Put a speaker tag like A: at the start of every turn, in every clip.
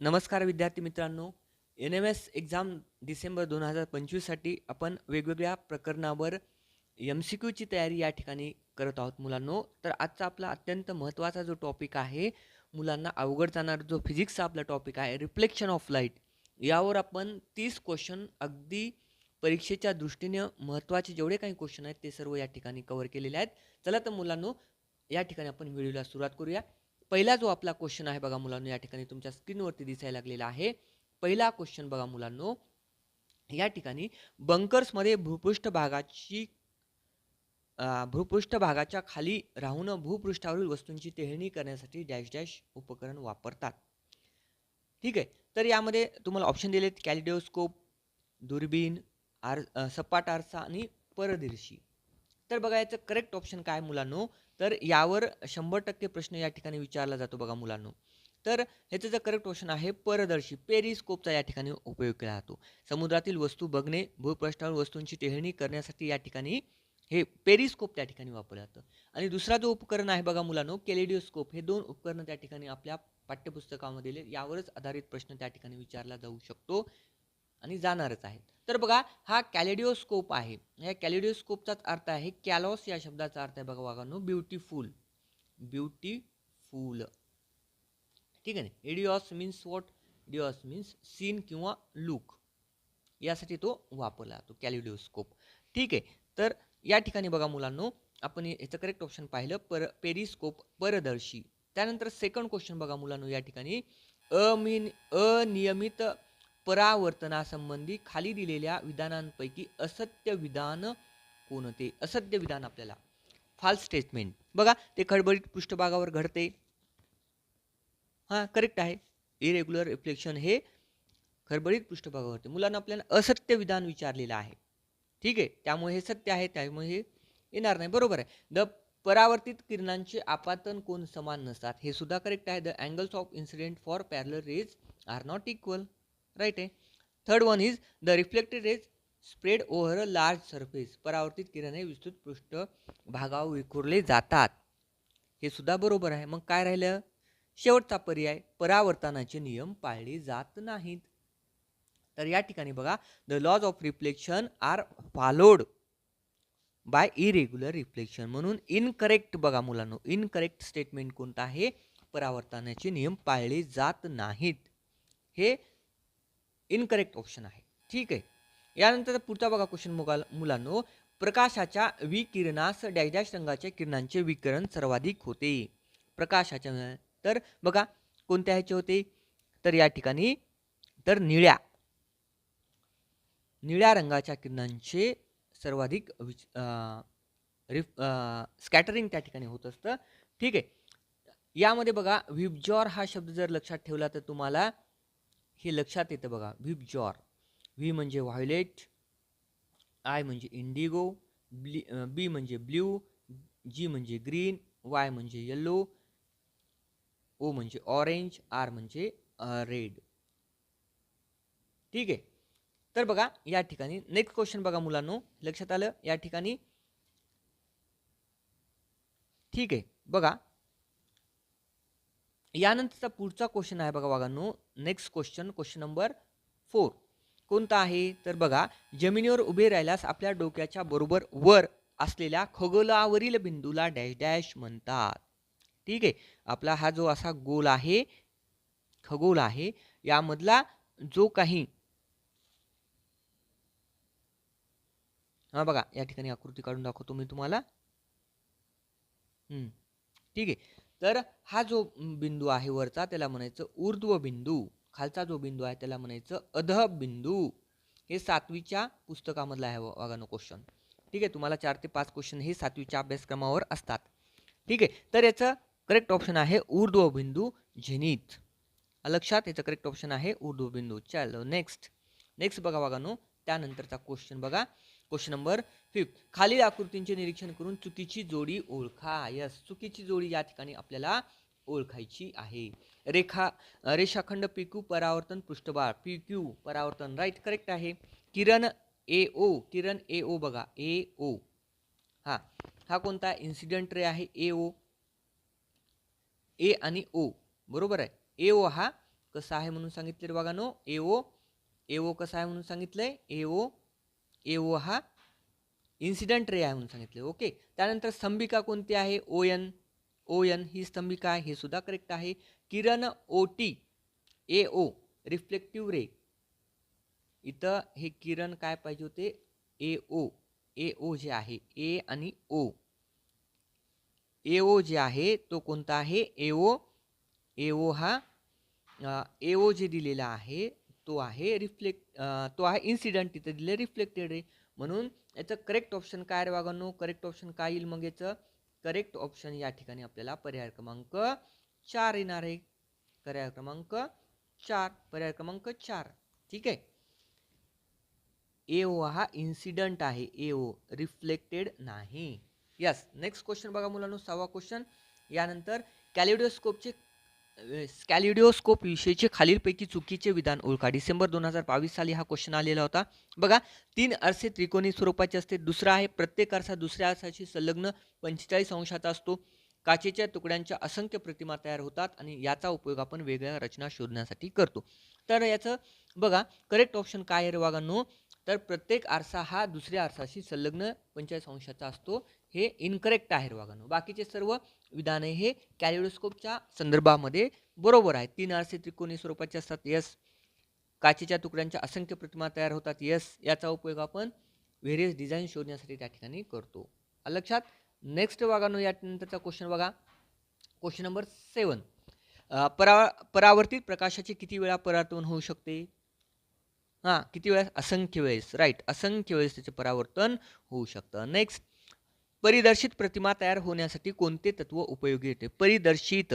A: नमस्कार विद्यार्थी मित्रांनो. N M S exam December दोन हजार पंचवीससाठी आपण वेगवेगळ्या प्रकरणावर एम सी क्यूची तयारी या ठिकाणी करत आहोत मुलांनो. तर आजचा आपला अत्यंत महत्त्वाचा जो टॉपिक आहे मुलांना अवघड जाणारा जो फिजिक्सचा आपला टॉपिक आहे रिफ्लेक्शन ऑफ लाइट यावर आपण तीस क्वेश्चन अगदी परीक्षेच्या दृष्टीने महत्त्वाचे जेवढे काही क्वेश्चन आहेत ते सर्व या ठिकाणी कव्हर केलेले आहेत. चला तर मुलांनो या ठिकाणी आपण व्हिडिओला सुरुवात करूया. पहिला जो आपला क्वेश्चन आहे बघा मुलांनो या ठिकाणी तुमच्या स्क्रीनवरती दिसायला लागलेला आहे. पहिला क्वेश्चन बघा मुलांनो. या ठिकाणी बंकर्समध्ये भूपृष्ठ भागाची भूपृष्ठ भागाच्या खाली राहून भूपृष्ठावरील वस्तूंची टेहळणी करण्यासाठी डॅश डॅश उपकरण वापरतात. ठीक आहे? तर यामध्ये तुम्हाला ऑप्शन दिलेत कॅलिडिओस्कोप दुर्बीण आर सपाट आरसा आणि परदिर्शी. तर बघा याचं करेक्ट ऑप्शन काय मुलांनो? तर यावर शंभर टक्के प्रश्न या ठिकाणी विचारला जातो बघा मुलांनो. तर ह्याचं जर करेक्ट ऑप्शन आहे परदर्शी पेरिस्कोपचा या ठिकाणी उपयोग केला जातो. समुद्रातील वस्तू बघणे भूपृष्ठावर वस्तूंची टेहळणी करण्यासाठी या ठिकाणी हे पेरिस्कोप त्या ठिकाणी वापरलं जातं. आणि दुसरा जो उपकरण आहे बघा मुलांनो केलेडिओस्कोप हे दोन उपकरणं त्या ठिकाणी आपल्या पाठ्यपुस्तकामध्ये यावरच आधारित प्रश्न त्या ठिकाणी विचारला जाऊ शकतो. आणि जाणारच आहेत. तर बघा हा कॅलेडिओस्कोप आहे. या कॅलेडिओस्कोपचाच अर्थ आहे कॅलॉस या शब्दाचा अर्थ आहे बघा बघा ब्युटिफुल. ब्युटिफुल. ठीक आहे ना? एडिओस मीन्स वॉट डिओस मीन्स सीन किंवा लुक यासाठी तो वापरला जातो कॅलिडिओस्कोप. ठीक आहे? तर या ठिकाणी बघा मुलांनो आपण हे- याचं करेक्ट ऑप्शन पाहिलं पर पेरिस्कोप परदर्शी. त्यानंतर सेकंड क्वेश्चन बघा मुलांनो या ठिकाणी. अमिन अनियमित परावर्तनासंबंधी खाली दिलेल्या विधानांपैकी असत्य विधान कोणते असत्य विधान आपल्याला. फाल्स स्टेटमेंट बघा ते खडबडीत पृष्ठभागावर घडते. हां करेक्ट आहे. इरेग्युलर रिफ्लेक्शन हे खडबडीत पृष्ठभागावर होते. मुलांना आपल्याला असत्य विधान विचारलेलं आहे. ठीक आहे? त्यामुळे हे सत्य आहे त्यामुळे हे येणार नाही. बरोबर आहे. द परावर्तित किरणांचे आपातन कोण समान नसतात? हे सुद्धा करेक्ट आहे. The angles of incident for parallel rays are not equal right आहे third one is the reflected rays spread over a large surface परावर्तित किरणे विस्तृत पृष्ठ भागावर विखुरले जातात. हे सुद्धा बरोबर आहे. मग काय राहिलं? शेवटचा पर्याय परावर्तनाचे नियम पाळले जात नाहीत. तर या ठिकाणी बघा the laws of reflection are followed by irregular reflection म्हणून इनकरेक्ट बघा मुलांनो इनकरेक्ट स्टेटमेंट कोणतं आहे? परावर्तनाचे नियम पाळले जात नाहीत. हे इनकरेक्ट ऑप्शन आहे. ठीक आहे? यानंतर पुढचा बघा क्वेश्चन मुगाल मुलांनो. प्रकाशाच्या विकिरणास डॅश डॅश रंगाच्या किरणांचे विकिरण सर्वाधिक होते. प्रकाशाच्या तर बघा कोणत्या ह्याचे होते? तर या ठिकाणी तर निळ्या. निळ्या रंगाच्या किरणांचे सर्वाधिक विच रिफ स्कॅटरिंग त्या ठिकाणी होत असतं. ठीक आहे? यामध्ये बघा व्हिबजॉर हा शब्द जर लक्षात ठेवला तर तुम्हाला हे लक्षात येतं बघा. व्हिबजॉर व्ही म्हणजे व्हायलेट आय म्हणजे इंडिगो ब्ली बी म्हणजे ब्ल्यू जी म्हणजे ग्रीन वाय म्हणजे येल्लो ओ म्हणजे ऑरेंज आर म्हणजे रेड. ठीक आहे? तर बघा या ठिकाणी नेक्स्ट क्वेश्चन बघा मुलांनो. लक्षात आलं? या ठिकाणी. ठीक आहे? बघा यानंतरचा पुढचा क्वेश्चन आहे बघा बघांनो next question question number four कोणता आहे? तर बघा जमिनीवर उभे राहिल्यास आपल्या डोक्याच्या बरोबर वर असलेल्या खगोलावरील बिंदूला डॅश डॅश म्हणतात. ठीक आहे? आपला हा जो असा गोल आहे खगोल आहे यामधला जो काही हा बघा या ठिकाणी आकृती काढून दाखवतो मी तुम्हाला. ठीक आहे? तर हा जो बिंदू आहे वरचा त्याला म्हणायचं ऊर्ध्व बिंदू खालचा जो बिंदू आहे त्याला म्हणायचं अध बिंदू हे सातवीच्या पुस्तकामधलं आहे वागानो क्वेश्चन ठीक आहे तुम्हाला चार ते पाच क्वेश्चन हे सातवीच्या अभ्यासक्रमावर असतात. ठीक आहे तर याचं करेक्ट ऑप्शन आहे ऊर्ध्व बिंदू झेनीत लक्षात? याचं करेक्ट ऑप्शन आहे ऊर्ध्व बिंदू चलो नेक्स्ट नेक्स्ट बघा वागानो त्यानंतरचा क्वेश्चन बघा. क्वेश्चन नंबर फिफ्थ खालील आकृतींचे निरीक्षण करून चुकीची जोडी ओळखा. यस चुकीची जोडी या ठिकाणी आपल्याला ओळखायची आहे. रेखा रेषाखंड पी क्यू परावर्तन पृष्ठभाग. पी क्यू परावर्तन राईट करेक्ट आहे. किरण ए ओ किरण ए ओ बघा. ए ओ हा हा कोणता इन्सिडेंट रे आहे? ए ओ ए आणि ओ बरोबर आहे. ए ओ हा कसा आहे म्हणून सांगितले ओ ए ओ कसा आहे म्हणून सांगितलंय? ए ओ हा इन्सिडंट रे आहे म्हणून सांगितले. ओके त्यानंतर स्तंभिका कोणती आहे? ओ एन ओ एन ही स्तंभिका आहे. हे सुद्धा करेक्ट आहे. किरण O T A O reflective रे इथं हे किरण काय पाहिजे होते? ए ओ ए ओ जे आहे. ए आणि ओ ए ओ जे आहे तो कोणता आहे? ए ओ ए ओ हा ए ओ जे दिलेला आहे तो आहे रिफ्लेक्ट तो आहे इन्सिडंट तिथं दिले रिफ्लेक्टेड रे म्हणून याचं करेक्ट ऑप्शन काय रे वागांनो करेक्ट ऑप्शन काय येईल मग याचं? करेक्ट ऑप्शन या ठिकाणी आपल्याला पर्याय क्रमांक चार येणार आहे. पर्याय क्रमांक चार पर्याय क्रमांक चार. ठीक आहे? ए ओ हा इन्सिडंट आहे. ए ओ रिफ्लेक्टेड नाही. यस नेक्स्ट क्वेश्चन बघा मुलांनो सहावा क्वेश्चन यानंतर कॅलिडोस्कोपचे स्कॅलिडिओस्कोप विषयीचे खालीलपैकी चुकीचे विधान ओळखा. डिसेंबर दोन हजार बावीस साली हा क्वेश्चन आलेला होता. बघा तीन आरसे त्रिकोणी स्वरूपाचे असते. दुसरा आहे प्रत्येक आरसा दुसऱ्या आरसाशी संलग्न पंचेचाळीस अंशाचा असतो. काचेच्या तुकड्यांच्या असंख्य प्रतिमा तयार होतात आणि याचा उपयोग आपण वेगळ्या रचना शोधण्यासाठी करतो. तर याचं बघा करेक्ट ऑप्शन काय आहे रे वागांनो तर प्रत्येक आरसा हा दुसऱ्या आरसाशी संलग्न पंचेचाळीस अंशाचा असतो. हे इनकरेक्ट आहे रे बाकीचे सर्व विधाने हे कॅलिडोस्कोपच्या संदर्भामध्ये बरोबर आहेत. तीन आरसे त्रिकोणी स्वरूपाचे असतात यस काचेच्या तुकड्यांच्या असंख्य प्रतिमा तयार होतात यस याचा उपयोग आपण व्हेरियस डिझाईन शोधण्यासाठी त्या ठिकाणी करतो. लक्षात नेक्स्ट वागानो यानंतरचा क्वेश्चन बघा. क्वेश्चन नंबर सेवन परा परावर्तित प्रकाशाची किती वेळा परावर्तन होऊ शकते? हां किती वेळेस असंख्य वेळेस राईट असंख्य वेळेस त्याचे परावर्तन होऊ शकतं. नेक्स्ट परिदर्शित प्रतिमा तयार होण्यासाठी कोणते तत्व उपयोगी येते? परिदर्शित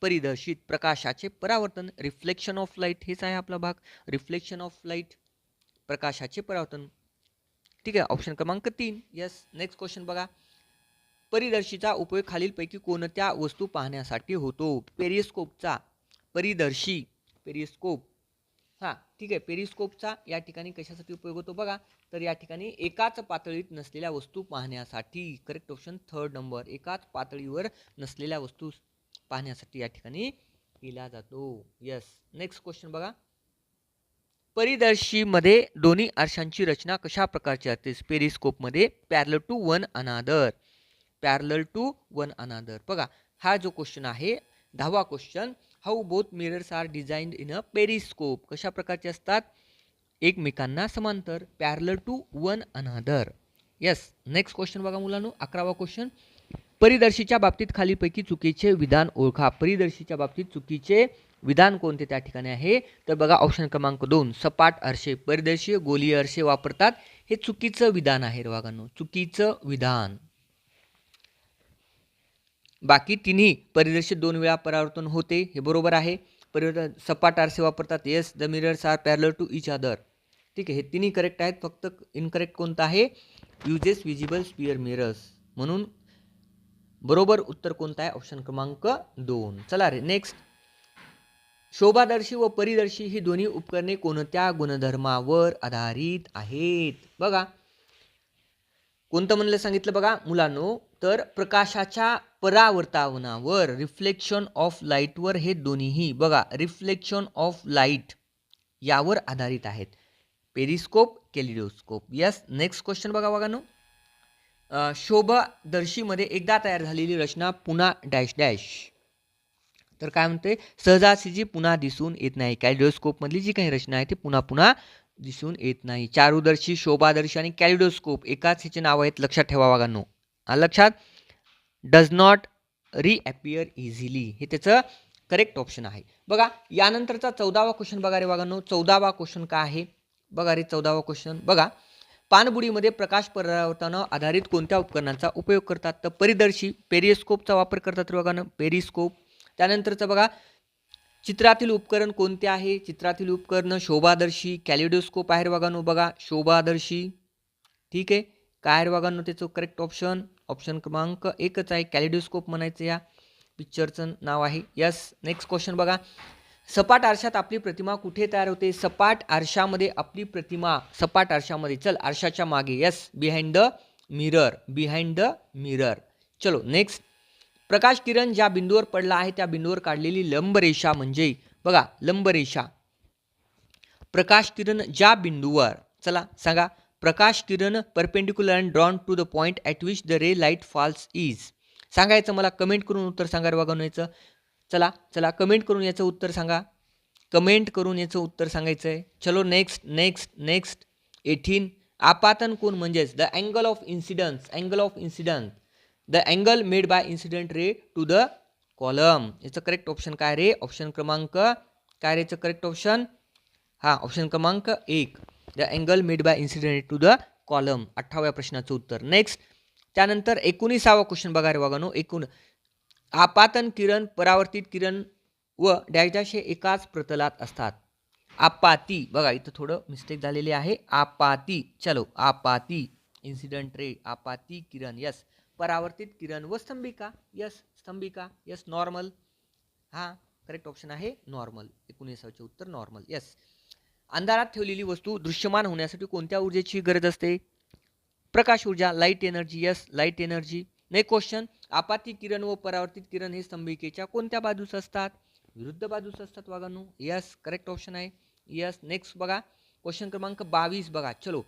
A: परिदर्शित प्रकाशाचे परावर्तन रिफ्लेक्शन ऑफ लाइट हेच आहे आपला भाग. रिफ्लेक्शन ऑफ लाइट प्रकाशाचे परावर्तन. ठीक आहे ऑप्शन क्रमांक तीन. यस नेक्स्ट क्वेश्चन बघा. परिदर्शीचा उपयोग खालीलपैकी कोणत्या वस्तू पाहण्यासाठी होतो? पेरिस्कोपचा परिदर्शी पेरिस्कोप हां ठीक आहे. पेरिस्कोपचा या ठिकाणी कशासाठी उपयोग होतो बघा? तर या ठिकाणी एकाच पातळीत नसलेल्या वस्तू पाहण्यासाठी करेक्ट ऑप्शन थर्ड नंबर एकाच पातळीवर नसलेल्या वस्तू पाहण्यासाठी या ठिकाणी केला जातो. यस नेक्स्ट क्वेश्चन बघा. परिदर्शीमध्ये दोन्ही आरशांची रचना कशा प्रकारची असते? पेरिस्कोपमध्ये parallel to one another parallel to one another बघा हा जो क्वेश्चन आहे दहावा question how both mirrors are designed in a periscope कशा प्रकारचे असतात? एकमेकांना समांतर parallel to one another yes next question बघा मुलांनो अकरावा क्वेश्चन परिदर्शीच्या बाबतीत खालीपैकी चुकीचे विधान ओळखा. परिदर्शीच्या बाबतीत चुकीचे विधान कोणते? त्या ठिकाणी आहे. तर बघा ऑप्शन क्रमांक दोन सपाट आरशे. परिदर्शी गोलीय आरशे वापरतात. हे चुकीचं विधान आहे रवागांनो चुकीचं विधान. बाकी तिन्ही परिदर्शित दोन वेळा परावर्तन होते हे बरोबर आहे. परिवर्तन सपाट आरसे वापरतात yes the mirrors are parallel to each other ठीक आहे हे तिन्ही करेक्ट आहेत फक्त इनकरेक्ट कोणतं आहे? युजेस विजिबल स्पिअर मिरर्स म्हणून बरोबर उत्तर कोणतं आहे? ऑप्शन क्रमांक दोन. चला रे नेक्स्ट शोभादर्शी व परिदर्शी ही दोन्ही उपकरणे कोणत्या गुणधर्मावर आधारित आहेत? बघा. कोणतं म्हणलं सांगितलं बघा मुलांनो? तर प्रकाशाच्या परावर्तावनावर रिफ्लेक्शन ऑफ लाईटवर हे दोन्हीही बघा रिफ्लेक्शन ऑफ लाइट यावर आधारित आहेत. Periscope kaleidoscope yes next question बघा बघा नो शोभादर्शीमध्ये एकदा तयार झालेली रचना पुन्हा डॅश डॅश तर काय म्हणते? सहजासहजी पुन्हा दिसून येत नाही. कॅलिडोस्कोपमधली जी काही रचना आहे ती पुन्हा पुन्हा दिसून येत नाही. चारुदर्शी शोभादर्शी आणि कॅलिडोस्कोप एकाच ह्याचे नाव आहेत लक्षात ठेवा वागांनो लक्षात? डज नॉट रिॲपियर इझिली हे त्याचं करेक्ट ऑप्शन आहे. बघा यानंतरचा चौदावा क्वेश्चन बघा रे वागांनो चौदावा क्वेश्चन काय आहे? बघा रे चौदावा क्वेश्चन बघा पाणबुडीमध्ये प्रकाश परावर्तनावर आधारित कोणत्या उपकरणांचा उपयोग करतात? तर परिदर्शी पेरिस्कोपचा वापर करतात रे बघा पेरिस्कोप त्यानंतरचं बघा चित्रातील उपकरण कोणते आहे? चित्रातील उपकरण शोभादर्शी कॅलिडोस्कोप आहे बघानो बघा शोभादर्शी. ठीक आहे? काय बघानो त्याचं करेक्ट ऑप्शन ऑप्शन क्रमांक एकच आहे. कॅलिडोस्कोप म्हणायचं या पिक्चरचं नाव आहे. यस नेक्स्ट क्वेश्चन बघा. सपाट आरशात आपली प्रतिमा कुठे तयार होते? सपाट आरशामध्ये आपली प्रतिमा सपाट आरशामध्ये. चल आरशाच्या मागे. Yes behind the mirror behind the mirror चलो नेक्स्ट प्रकाश किरण ज्या बिंदूवर पडला आहे त्या बिंदूवर काढलेली लंबरेषा म्हणजे बघा लंबरेषा प्रकाश किरण ज्या बिंदूवर चला सांगा. प्रकाश किरण perpendicular and drawn to the point at which the ray light falls is सांगायचं मला कमेंट करून उत्तर सांगा वागवण्याचं चला चला कमेंट करून याचं उत्तर सांगा. कमेंट करून याचं उत्तर सांगायचं आहे चलो नेक्स्ट नेक्स्ट नेक्स्ट एटीन. आपातन कोण म्हणजेच? The angle of incidence angle of incidence the angle made by incident ray to the column याचं करेक्ट ऑप्शन काय रे? ऑप्शन क्रमांक. काय रेचं करेक्ट ऑप्शन हा ऑप्शन क्रमांक एक. The angle made by incident to the column अठ्ठाव्या प्रश्नाचं उत्तर. नेक्स्ट त्यानंतर एकोणीसावा क्वेश्चन बघा रे बघानो एकूण आपातन किरण परावर्तित किरण व डॅश एकाच प्रतलात असतात. आपाती. बघा इथं थोडं मिस्टेक झालेली आहे. आपाती. चलो आपाती. इन्सिडंट रे आपाती किरण. यस परावर्तित किरण व स्तंभिका. यस स्तंभिका. यस नॉर्मल हा करेक्ट ऑप्शन आहे नॉर्मल एकोणीसावचे उत्तर नॉर्मल यस अंधारात ठेवलेली वस्तू दृश्यमान होण्यासाठी कोणत्या ऊर्जेची गरज असते? प्रकाश ऊर्जा light energy yes light energy next question आपाती किरण व परावर्तित किरण हे स्तंभिकेच्या कोणत्या बाजूस असतात? विरुद्ध बाजूस असतात वागांनो. यस करेक्ट ऑप्शन आहे. यस नेक्स्ट बघा. क्वेश्चन क्रमांक बावीस बघा. चलो.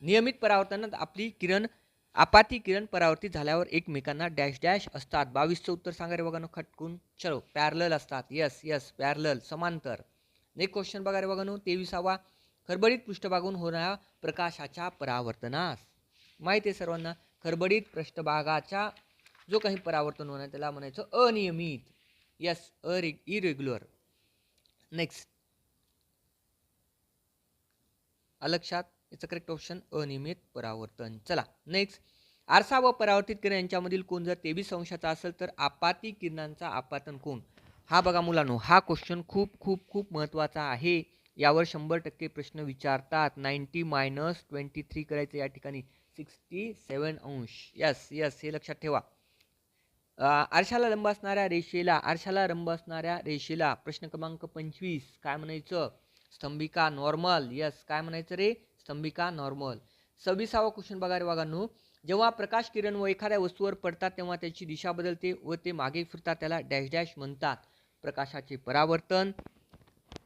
A: नियमित परावर्तनात आपली किरण आपाती किरण परावर्तित झाल्यावर एकमेकांना डॅश डॅश असतात. बावीसचं उत्तर सांगा रे बघा खटकून. चलो पॅरलल असतात. यस यस पॅरलल समांतर. नेक्स्ट क्वेश्चन बघा रे बघा तेविसावा खरबडीत पृष्ठभागून होणाऱ्या प्रकाशाच्या परावर्तनास. माहिती आहे सर्वांना? खरबडीत पृष्ठभागाच्या जो काही परावर्तन होणार त्याला म्हणायचं अनियमित. यस अरे इरेग्युलर नेक्स्ट अलक्षात याचं करेक्ट ऑप्शन अनियमित परावर्तन. चला नेक्स्ट आरसा व परावर्तित किरण यांच्यामधील कोण जर तेवीस अंशाचा असेल तर आपाती किरणांचा आपातन कोण हा बघा मुलांनो हा क्वेश्चन खूप खूप खूप महत्त्वाचा आहे. यावर शंभर टक्के प्रश्न विचारतात. नाईन्टी मायनस ट्वेंटी थ्री करायचं या ठिकाणी. सिक्स्टी सेवन अंश. यस यस हे लक्षात ठेवा. आरशाला लंब असणाऱ्या रेषेला आरशाला लंब असणाऱ्या रेषेला प्रश्न क्रमांक पंचवीस. काय म्हणायचं? स्तंभिका नॉर्मल यस काय म्हणायचं रे? स्तंभिका नॉर्मल सव्वीसावा क्वेश्चन बघा रे बघांनो जेव्हा प्रकाश किरण व एखाद्या वस्तूवर पडतात तेव्हा त्याची दिशा बदलते व ते मागे फिरतात त्याला डॅश डॅश म्हणतात. प्रकाशाचे परावर्तन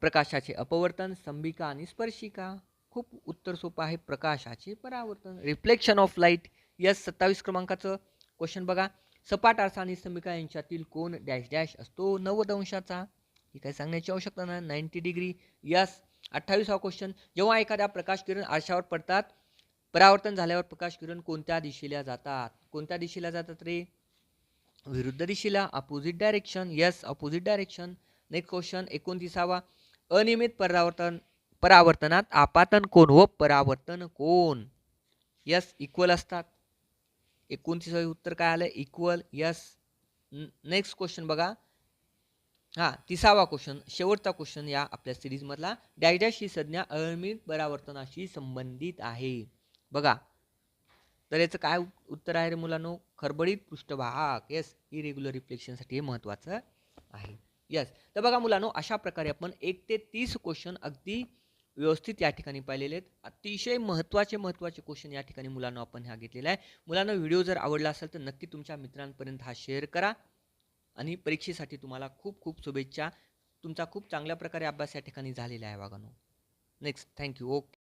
A: प्रकाशाचे अपवर्तन संबिका आणि स्पर्शिका. खूप उत्तर सोपं आहे प्रकाशाचे परावर्तन. रिफ्लेक्शन ऑफ लाइट यस सत्तावीस क्रमांकाचं क्वेश्चन बघा. सपाट आरसा आणि स्तंभिका यांच्यातील कोण डॅश डॅश असतो? नव्वद अंशाचा. ही काय सांगण्याची आवश्यकता नाही. Ninety degree. यस अठ्ठावीसावा क्वेश्चन जेव्हा एखाद्या प्रकाश किरण आरशावर पडतात परावर्तन झाल्यावर प्रकाश किरण कोणत्या दिशेला जातात? कोणत्या दिशेला जातात रे? विरुद्ध दिशेला opposite direction yes opposite direction next question एकोणतीसावा. अनियमित परावर्तन परावर्तनात आपातन कोण व परावर्तन कोण? यस इक्वल असतात. एकोणतीसावे उत्तर काय आलं? इक्वल यस नेक्स्ट क्वेश्चन बघा. हा तिसावा क्वेश्चन शेवटचा क्वेश्चन या आपल्या सिरीजमधला डॅश डॅश ही संज्ञा अनियमित परावर्तनाशी संबंधित आहे. बघा तर याचं काय उत्तर आहे रे मुलांनो? खरबडीत पृष्ठभाग. येस इरेग्युलर रिफ्लेक्शनसाठी हे महत्त्वाचं आहे. यस तर बघा मुलांनो अशा प्रकारे आपण एक ते तीस क्वेश्चन अगदी व्यवस्थित या ठिकाणी पाहिलेले आहेत. अतिशय महत्त्वाचे महत्त्वाचे क्वेश्चन या ठिकाणी मुलांना आपण हा घेतलेला आहे. मुलांना व्हिडिओ जर आवडला असेल तर नक्की तुमच्या मित्रांपर्यंत हा शेअर करा. आणि परीक्षेसाठी तुम्हाला खूप खूप शुभेच्छा. तुमचा खूप चांगल्या प्रकारे अभ्यास या ठिकाणी झालेला आहे वागानो नेक्स्ट थँक्यू ओके